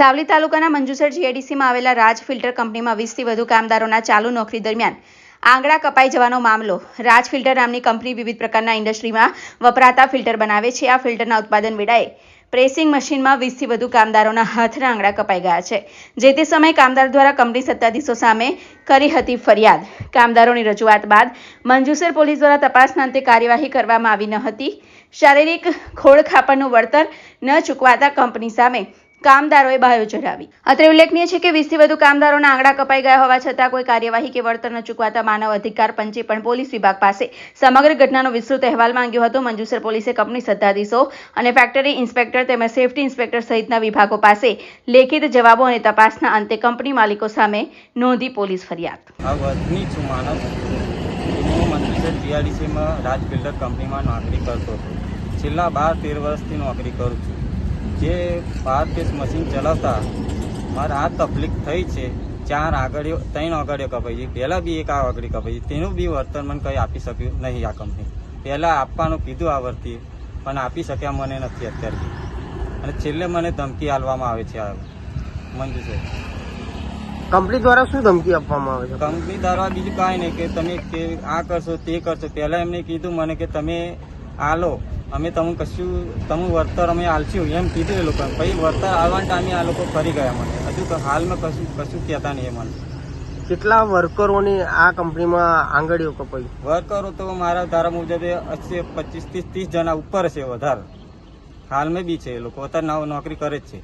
સાવલી તાલુકાના મંજુસર જીઆઈડીસીમાં આવેલા રાજ ફિલ્ટર કંપનીમાં વીસથી વધુ કામદારોના ચાલુ નોકરી દરમિયાન આંગળા કપાઈ જવાનો મામલો રાજ ફિલ્ટર નામની કંપની વિવિધ પ્રકારના ઇન્ડસ્ટ્રીમાં વપરાતા ફિલ્ટર બનાવે છે. આ ફિલ્ટરના ઉત્પાદન વેળાએ પ્રેસિંગ મશીનમાં વીસથી વધુ કામદારોના હાથના આંગળા કપાઈ ગયા છે, જે તે સમયે કામદાર દ્વારા કંપની સત્તાધીશો સામે કરી હતી ફરિયાદ. કામદારોની રજૂઆત બાદ મંજુસર પોલીસ દ્વારા તપાસના અંતે કાર્યવાહી કરવામાં આવી ન હતી. શારીરિક ખોળખાપણનું વળતર ન ચૂકવાતા કંપની સામે કામદારોએ બાયો ચઢાવી. અત્રે ઉલ્લેખનીય છે કે વીસથી વધુ કામદારોના આંગળા કપાઈ ગયા હોવા છતાં કોઈ કાર્યવાહી કે વળતર ન ચૂકવાતા માનવ અધિકાર પંચે પણ પોલીસ વિભાગ પાસે સમગ્ર ઘટનાનો વિસ્તૃત અહેવાલ માંગ્યો હતો. મંજુસર પોલીસે કંપની સત્તાધીશો અને ફેક્ટરી ઇન્સ્પેક્ટર તેમજ સેફટી ઇન્સ્પેક્ટર સહિતના વિભાગો પાસે લેખિત જવાબો અને તપાસના અંતે કંપની માલિકો સામે નોંધી પોલીસ ફરિયાદ. છેલ્લા બાર તેર વર્ષથી નોકરી કરું છું. જે બાર પેસ મશીન ચલાવતા મારે આ તકલીફ થઈ છે. ચાર આગળીઓ ત્રણ આગળીઓ કપાઈ છે. પહેલાં બી એક આ આગળી કપાઈ છે. તેનું બી વર્તન મને કંઈ આપી શક્યું નહીં આ કંપની. પહેલાં આપવાનું કીધું આ વર્ષથી પણ આપી શક્યા મને નથી અત્યારે અને છેલ્લે મને ધમકી આપવામાં આવે છે આ મંજુ છે કંપની દ્વારા શું ધમકી આપવામાં આવે છે? કંપની દ્વારા બીજું કાંઈ નહીં કે તમે આ કરશો તે કરશો. પહેલાં એમને કીધું મને કે તમે આલો અમે તમને કશું તમે વળતર અમે આલશું એમ કીધું એ લોકો પછી વળતર આવવાના ટાઈમે આ લોકો ફરી ગયા મને. હજુ તો હાલમાં કશું કશું કહેતા નહીં એ મને. કેટલા વર્કરોની આ કંપનીમાં આંગળીઓ કપાઈ? વર્કરો તો મારા ધારા મુજબ હશે પચીસ ત્રીસ ત્રીસ જણા ઉપર છે વધારે. હાલમાં બી છે એ લોકો. અત્યારે નવ- નોકરી કરે જ છે.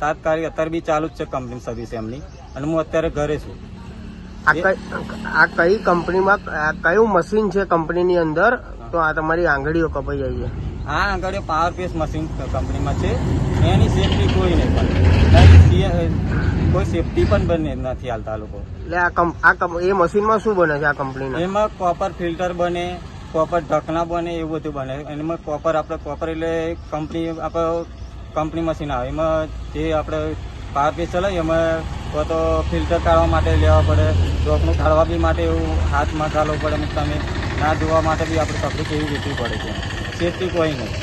તાત્કાલિક અત્યારે બી ચાલુ જ છે કંપની સર્વિસ એમની. અને હું અત્યારે ઘરે છું. આ કઈ આ કઈ કંપનીમાં કયું મશીન છે કંપનીની અંદર? તો આ તમારી આંગળીઓ કપાઈ જાય છે. આ આંગળીઓ પાવર પેસ મશીન કંપનીમાં છે. એની સેફટી કોઈ નહીં પણ. કોઈ સેફટી પણ બને નથી હાલતા લોકો. એટલે આ આ એ મશીનમાં શું બને છે આ કંપનીના એમાં કોપર ફિલ્ટર બને કોપર ઢકના બને એવું બધું બને. એમાં કોપર આપણે કોપર એટલે કંપની આપણે કંપની મશીન આવે. એમાં જે આપણે પાવર પેસ ચલાવીએ એમાં તો તો ફિલ્ટર કાઢવા માટે લેવા પડે. ચોકનું કાઢવા બી માટે એવું હાથમાં ચાલવું પડે તમે ના ધોવા માટે બી આપણે તકલીફ એવી વેચવી પડે છે. સેફટી કોઈ નહીં.